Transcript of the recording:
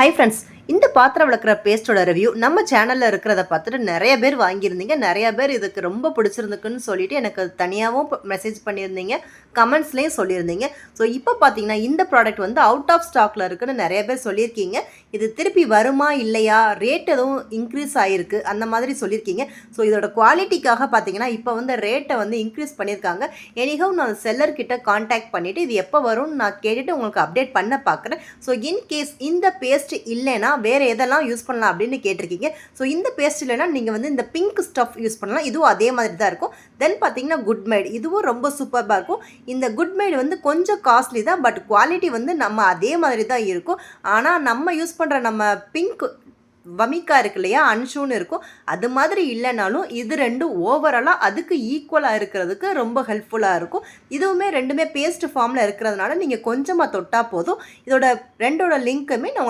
Hi friends இந்த பாத்திரம் விளக்குற பேஸ்டோட review நம்ம சேனலில் இருக்கிறத பார்த்துட்டு நிறைய பேர் வாங்கியிருந்தீங்க. நிறைய பேர் இதுக்கு ரொம்ப பிடிச்சிருந்துக்குன்னு சொல்லிட்டு எனக்கு தனியாகவும் மெசேஜ் பண்ணியிருந்தீங்க. கமெண்ட்ஸ்லேயும் சொல்லியிருந்தீங்க. ஸோ இப்போ பார்த்தீங்கன்னா இந்த ப்ராடக்ட் வந்து அவுட் ஆஃப் ஸ்டாக்ல இருக்குன்னு நிறைய பேர் சொல்லியிருக்கீங்க. இது திருப்பி வருமா இல்லையா? ரேட் எதுவும் இன்க்ரீஸ் ஆகிருக்கு அந்த மாதிரி சொல்லியிருக்கீங்க. ஸோ இதோட குவாலிட்டிக்காக பார்த்தீங்கன்னா இப்போ வந்து ரேட்டை வந்து இன்க்ரீஸ் பண்ணியிருக்காங்க. எனிஹவ் நான் செல்லர்கிட்ட காண்டாக்ட் பண்ணிவிட்டு இது எப்போ வரும்னு நான் கேட்டுட்டு உங்களுக்கு அப்டேட் பண்ண பார்க்குறேன் ஸோ இன்கேஸ் இந்த பேஸ்ட் இல்லைன்னா வேறு எதெல்லாம் யூஸ் பண்ணலாம் அப்படின்னு கேட்டிருக்கீங்க. ஸோ இந்த பேஸ்ட் இல்லைனா நீங்கள் வந்து இந்த பிங்க் ஸ்டஃப் யூஸ் பண்ணலாம். இதுவும் அதே மாதிரி தான் இருக்கும். தென் பார்த்தீங்கன்னா குட் மைட் இதுவும் ரொம்ப சூப்பராக இருக்கும். இந்த குட் மைட் வந்து கொஞ்சம் காஸ்ட்லி தான் பட் குவாலிட்டி வந்து நம்ம அதே மாதிரி தான் இருக்கும். ஆனால் நம்ம யூஸ் பண்ணுற நம்ம பிங்க் வமிக்கா இருக்கு இல்லையா அன்ஷூன்னு இருக்கும். அது மாதிரி இல்லைனாலும் இது ரெண்டும் ஓவராலாக அதுக்கு ஈக்குவலாக இருக்கிறதுக்கு ரொம்ப ஹெல்ப்ஃபுல்லாக இருக்கும். இதுவுமே ரெண்டுமே பேஸ்ட் ஃபார்மில் இருக்கிறதுனால நீங்கள் கொஞ்சமாக தொட்டால் போதும். இதோட ரெண்டோட லிங்க்குமே நான் உங்களுக்கு